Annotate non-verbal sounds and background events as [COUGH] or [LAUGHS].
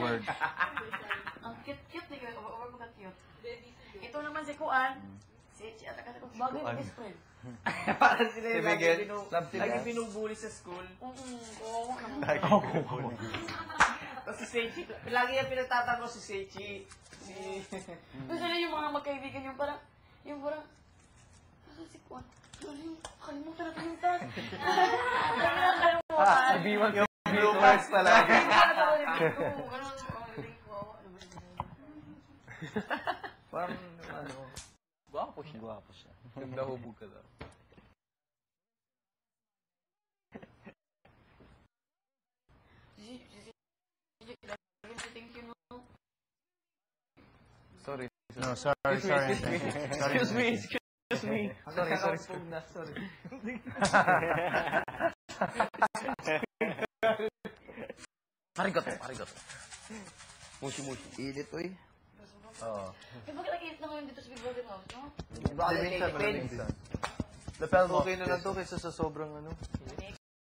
word. [LAUGHS] Ang cute-cute ni Kuya. Over mo ka-cute. Ito naman si Kuan. Si Ate kasi kung bagay na best friend. [LAUGHS] Parang sila Si yung lagi, binu lagi binubuli sa school. Oo naman. [LAUGHS] Tapos si Seichi, lagi yung pinagtatanggol si Seichi. Si... Kasi na yung mga magkaibigan yung parang, yung parang, ano si Kuan? Ano yung, kalimutan natin yung tag. Kalimutan. Sabiwan yung bloopers talaga. Parang, ano, Gwapo siya. gwapo siya. Ganda hubog ka daw. Thank you, no? Sorry. No, sorry, sorry. Sorry. Excuse me, excuse me. Sorry, sorry, sorry. [LAUGHS] Arigato, arigato. Mushi, mushi. Init, uy. Oo. Eh, bakit nag-iit na ngayon dito sa Big Brother House, no? Baka Minsan, minsan. Lapel mo. Okay na lang to kaysa sa sobrang ano.